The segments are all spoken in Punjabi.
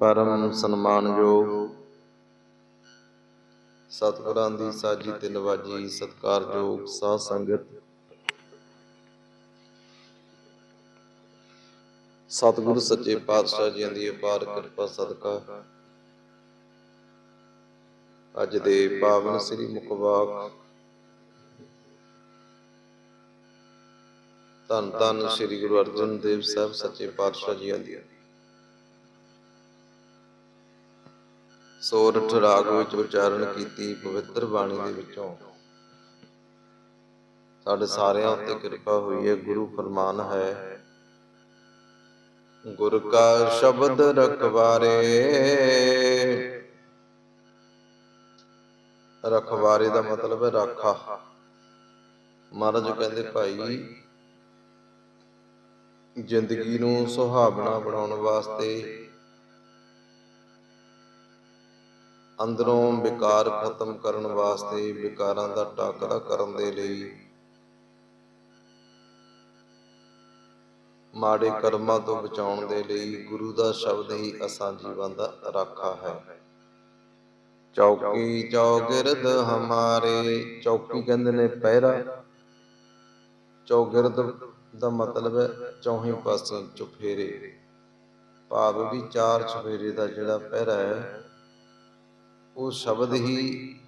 ਪਰਮ ਸਨਮਾਨਯੋਗ ਸਤਿਗੁਰਾਂ ਦੀ ਸਾਜੀ ਤੇ ਨਵਾਜੀ ਸਤਿਕਾਰਯੋਗ ਸਾਧ ਸੰਗਤ। ਸਤਿਗੁਰੂ ਸੱਚੇ ਪਾਤਸ਼ਾਹ ਜੀਆਂ ਦੀ ਅਪਾਰ ਕਿਰਪਾ ਸਦਕਾ। ਅੱਜ ਦੇ ਪਾਵਨ ਸ੍ਰੀ ਮੁਖਵਾਕ ਧੰਨ ਧੰਨ ਸ੍ਰੀ ਗੁਰੂ ਅਰਜਨ ਦੇਵ ਸਾਹਿਬ ਸੱਚੇ ਪਾਤਸ਼ਾਹ ਜੀ ਦੀ। ਸੋਰਠ ਰਾਗ ਵਿੱਚ ਉਚਾਰਨ ਕੀਤੀ ਪਵਿੱਤਰ ਬਾਣੀ ਦੇ ਵਿੱਚੋਂ। ਸਾਡੇ ਸਾਰਿਆਂ ਉੱਤੇ ਕਿਰਪਾ ਹੋਈ ਹੈ, ਗੁਰੂ ਫਰਮਾਨ ਹੈ, ਗੁਰ ਕਾ ਸ਼ਬਦ ਰਖਵਾਰੇ। ਰਖਵਾਰੇ ਦਾ ਮਤਲਬ ਹੈ ਰਾਖਾ। ਮਹਾਰਾਜ ਕਹਿੰਦੇ, ਭਾਈ, ਜ਼ਿੰਦਗੀ ਨੂੰ ਸੁਹਾਵਣਾ ਬਣਾਉਣ ਵਾਸਤੇ ਅੰਦਰੋਂ ਵਿਕਾਰ ਖਤਮ ਕਰਨ ਵਾਸਤੇ ਵਿਕਾਰਾਂ ਦਾ ਟਾਕਰਾ ਕਰਨ ਦੇ ਲਈ ਮਾੜੇ ਕਰਮਾਂ ਤੋਂ ਬਚਾਉਣ ਦੇ ਲਈ ਗੁਰੂ ਦਾ ਸ਼ਬਦ ਹੀ ਅਸਾਂ ਜੀਵਨ ਦਾ ਰਾਖਾ ਹੈ। ਚੌਕੀ ਚੌਗਿਰਦ ਹਮਾਰੇ, ਚੌਕੀ ਕਹਿੰਦੇ ਨੇ ਪਹਿਰਾ। ਚੌਗਿਰਦ ਦਾ ਮਤਲਬ ਹੈ ਚੌਹੀਂ ਪਾਸੇ ਚੁਫੇਰੇ। ਭਾਵ ਵੀ ਚਾਰ ਚੁਫੇਰੇ ਦਾ ਜਿਹੜਾ ਪਹਿਰਾ ਹੈ ਉਹ ਸ਼ਬਦ ਹੀ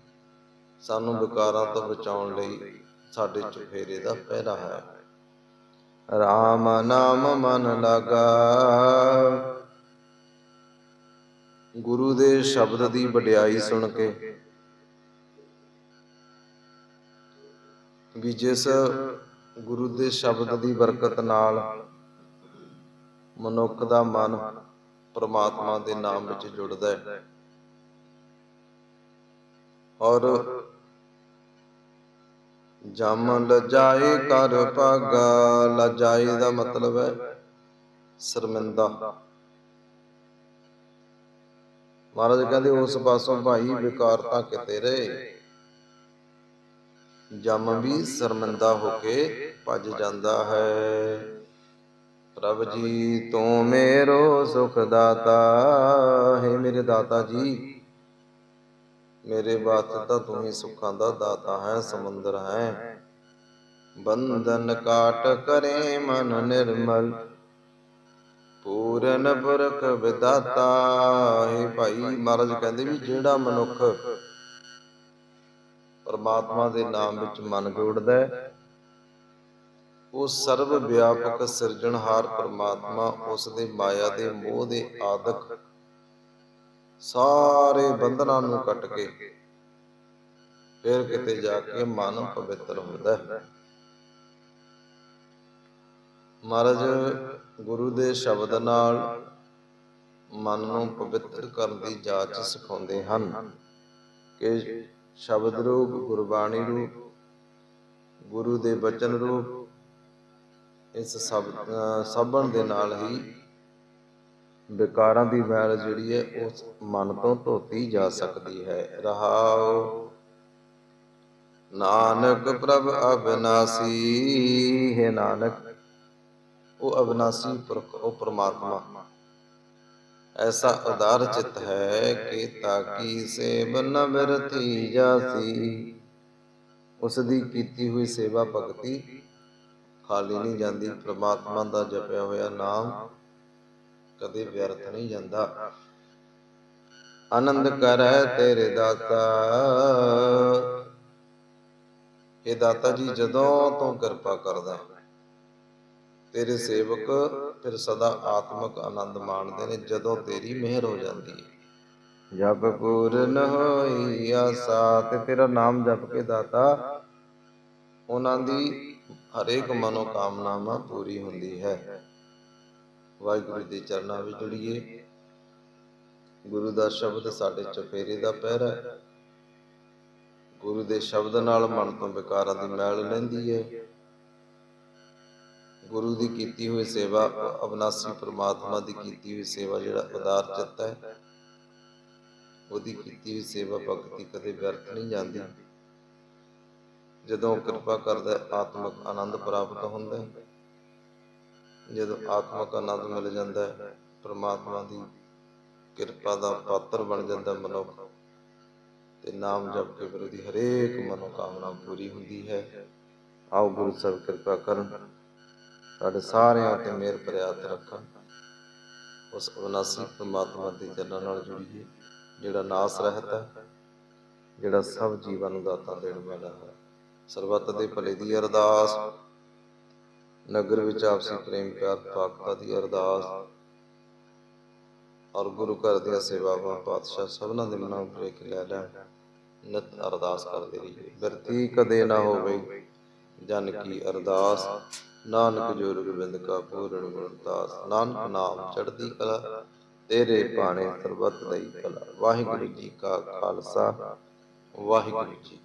ਸਾਨੂੰ ਵਿਕਾਰਾਂ ਤੋਂ ਬਚਾਉਣ ਲਈ ਸਾਡੇ ਚੁਫੇਰੇ ਦਾ ਪਹਿਰਾ ਹੈ। ਰਾਮ ਨਾਮ ਮਨ ਲਾਗਾ। ਗੁਰੂ ਦੇ ਸ਼ਬਦ ਦੀ ਵਡਿਆਈ ਸੁਣ ਕੇ ਵੀ ਜਿਸ ਗੁਰੂ ਦੇ ਸ਼ਬਦ ਦੀ ਬਰਕਤ ਨਾਲ ਮਨੁੱਖ ਦਾ ਮਨ ਪਰਮਾਤਮਾ ਦੇ ਨਾਮ ਵਿੱਚ ਜੁੜਦਾ ਹੈ। ਔਰ ਜਮ ਲਜਾਏ ਕਰ ਭਾਗਾ। ਲਜਾਏ ਦਾ ਮਤਲਬ ਹੈ ਸ਼ਰਮਿੰਦਾ। ਮਹਾਰਾਜ ਕਹਿੰਦੇ, ਉਸ ਪਾਸੋਂ ਭਾਈ ਵਿਕਾਰ ਤਾਂ ਕਿਤੇ ਰਹੇ। ਜਮ ਵੀ ਸ਼ਰਮਿੰਦਾ ਹੋ ਕੇ ਭੱਜ ਜਾਂਦਾ ਹੈ। ਪ੍ਰਭ ਜੀ, ਤੂੰ ਮੇਰੋ ਸੁਖ ਦਾਤਾ। ਹੈ ਮੇਰੇ ਦਾਤਾ ਜੀ ਮੇਰੇ ਵਾਸਤੇ ਤੂੰ ਹੀ ਸੁੱਖਾਂ ਦਾ ਦਾਤਾ ਹੈ, ਸਮੁੰਦਰ ਹੈ। ਬੰਧਨ ਕਾਟ ਕਰੇ ਮਨ ਨਿਰਮਲ, ਪੂਰਨ ਪੁਰਖ ਵਿਦਾਤਾ। ਹੈ ਭਾਈ, ਮਹਾਰਾਜ ਕਹਿੰਦੇ ਵੀ ਜਿਹੜਾ ਮਨੁੱਖ ਪਰਮਾਤਮਾ ਦੇ ਨਾਮ ਵਿੱਚ ਮਨ ਜੋੜਦਾ ਹੈ, ਉਹ ਸਰਵ ਵਿਆਪਕ ਸਿਰਜਣਹਾਰ ਪਰਮਾਤਮਾ ਉਸ ਦੇ ਮਾਇਆ ਦੇ ਮੋਹ ਦੇ ਆਦਿਕ ਸਾਰੇ ਬੰਧਨਾਂ ਨੂੰ ਕੱਟ ਕੇ ਫਿਰ ਕਿਤੇ ਜਾ ਕੇ ਮਨ ਪਵਿੱਤਰ ਹੁੰਦਾ ਹੈ। ਮਹਾਰਾਜ, ਗੁਰੂ ਦੇ ਸ਼ਬਦ ਨਾਲ ਮਨ ਨੂੰ ਪਵਿੱਤਰ ਕਰਨ ਦੀ ਜਾਚ ਸਿਖਾਉਂਦੇ ਹਨ ਕਿ ਸ਼ਬਦ ਰੂਪ, ਗੁਰਬਾਣੀ ਰੂਪ, ਗੁਰੂ ਦੇ ਬਚਨ ਰੂਪ, ਇਸ ਸਭ ਸਭਨ ਦੇ ਨਾਲ ਹੀ ਵਿਕਾਰਾਂ ਦੀ ਮੈਲ ਜਿਹੜੀ ਹੈ, ਉਸ ਮਨ ਤੋਂ ਧੋਤੀ ਜਾ ਸਕਦੀ ਹੈ। ਰਹਾਉ। ਨਾਨਕ ਪ੍ਰਭ ਅਬਿਨਾਸੀ ਹੈ ਨਾਨਕ। ਉਹ ਅਬਿਨਾਸੀ ਪੁਰਖ, ਉਹ ਪ੍ਰਮਾਤਮਾ। ਐਸਾ ਉਦਾਰ ਚਿਤ ਹੈ ਕਿ ਤਾਕੀ ਸੇਵ ਨ ਬਿਰਤੀ ਜਾਸੀ। ਉਸ ਦੀ ਕੀਤੀ ਹੋਈ ਸੇਵਾ ਭਗਤੀ ਖਾਲੀ ਨਹੀਂ ਜਾਂਦੀ। ਪ੍ਰਮਾਤਮਾ ਦਾ ਜਪਿਆ ਹੋਇਆ ਨਾਮ ਕਦੇ ਵਿਅਰਥ ਨਹੀਂ ਜਾਂਦਾ। ਆਨੰਦ ਕਰੈ ਤੇਰੇ ਦਾਤਾ। ਇਹ ਦਾਤਾ ਜੀ ਜਦੋਂ ਤੂੰ ਕਿਰਪਾ ਕਰਦਾ ਤੇਰੇ ਸੇਵਕ ਫਿਰ ਸਦਾ ਆਤਮਿਕ ਆਨੰਦ ਮਾਣਦੇ ਨੇ, ਜਦੋਂ ਤੇਰੀ ਮਿਹਰ ਹੋ ਜਾਂਦੀ ਹੈ। ਜਪ ਪੂਰਨ ਹੋਈ ਆਸਾ ਤੇ ਤੇਰਾ ਨਾਮ ਜਪ ਕੇ ਦਾਤਾ, ਉਹਨਾਂ ਦੀ ਹਰੇਕ ਮਨੋਕਾਮਨਾਵਾਂ ਪੂਰੀ ਹੁੰਦੀ ਹੈ। ਵਾਹਿਗੁਰੂ ਦੇ ਚਰਨਾਂ ਵਿੱਚ ਜੁੜੀਏ। ਗੁਰੂ ਦਾ ਸ਼ਬਦ ਸਾਡੇ ਚਫੇਰੇ ਦਾ ਪਹਿਰਾ ਹੈ। ਗੁਰੂ ਦੇ ਸ਼ਬਦ ਨਾਲ ਮਨ ਤੋਂ ਵਿਕਾਰਾਂ ਦੀ ਮੈਲ ਲੈਂਦੀ ਹੈ। ਗੁਰੂ ਦੀ ਕੀਤੀ ਹੋਈ ਸੇਵਾ ਅਬਨਾਸੀ ਪ੍ਰਮਾਤਮਾ ਦੀ ਕੀਤੀ ਹੋਈ ਸੇਵਾ ਜਿਹੜਾ ਉਦਾਰ ਚਿੱਤ ਹੈ ਉਹਦੀ ਕੀਤੀ ਹੋਈ ਸੇਵਾ ਭਗਤੀ ਕਦੇ ਵਿਅਰਥ ਨਹੀਂ ਜਾਂਦੀ। ਜਦੋਂ ਕਿਰਪਾ ਕਰਦਾ ਹੈ, ਆਤਮਿਕ ਆਨੰਦ ਪ੍ਰਾਪਤ ਹੁੰਦਾ ਹੈ। ਜਦੋਂ ਆਤਮਿਕ ਆਨੰਦ ਮਿਲ ਜਾਂਦਾ ਹੈ, ਪ੍ਰਮਾਤਮਾ ਦੀ ਕਿਰਪਾ ਦਾ ਪਾਤਰ ਬਣ ਜਾਂਦਾ ਮਨੁੱਖ। ਤੇ ਨਾਮ ਜਪ ਕੇ ਫਿਰ ਉਹਦੀ ਹਰੇਕ ਮਨੋਕਾਮਨਾ ਪੂਰੀ ਹੁੰਦੀ ਹੈ। ਆਓ ਗੁਰੂ ਸਾਹਿਬ ਕਿਰਪਾ ਕਰਨ, ਸਾਡੇ ਸਾਰਿਆਂ ਤੇ ਮਿਹਰ ਭਰਿਆ ਹੱਥ ਰੱਖਣ। ਉਸ ਅਵਨਾਸੀ ਪ੍ਰਮਾਤਮਾ ਦੇ ਚਰਨਾਂ ਨਾਲ ਜੁੜੀਏ, ਜਿਹੜਾ ਨਾਸ ਰਹਿਤ ਹੈ, ਜਿਹੜਾ ਸਭ ਜੀਵਾਂ ਨੂੰ ਦਾਤਾ ਦੇਣ ਵਾਲਾ ਹੈ। ਸਰਬੱਤ ਦੇ ਭਲੇ ਦੀ ਅਰਦਾਸ। ਨਗਰ ਵਿੱਚ ਆਪਸੀ ਪ੍ਰੇਮ, ਪਿਆਰ ਪਾਕਤਾ ਦੀ ਅਰਦਾਸ ਔਰ ਗੁਰੂ ਘਰ ਦੀਆਂ ਸੇਵਾਵਾਂ, ਪਾਤਸ਼ਾਹ ਸਭਨਾਂ ਦੇ ਮਨਾਂ ਉੱਪਰ ਕੇ ਲੈ ਲੈ ਅਰਦਾਸ ਕਰਦੇ ਰਹੀਏ। ਬਿਰਤੀ ਕਦੇ ਨਾ ਹੋਵੇ, ਜਨ ਕੀ ਅਰਦਾਸ, ਨਾਨਕ ਜੋਰ ਗੋਬਿੰਦ ਕਾ ਪੂਰਨ ਗੁਰਦਾਸ ਨਾਨਕ ਨਾਮ ਚੜ੍ਹਦੀ ਕਲਾ, ਤੇਰੇ ਬਾਣੇ ਸਰਬੱਤ ਲਈ ਭਲਾ ਵਾਹਿਗੁਰੂ ਜੀ ਕਾ ਖਾਲਸਾ, ਵਾਹਿਗੁਰੂ ਜੀ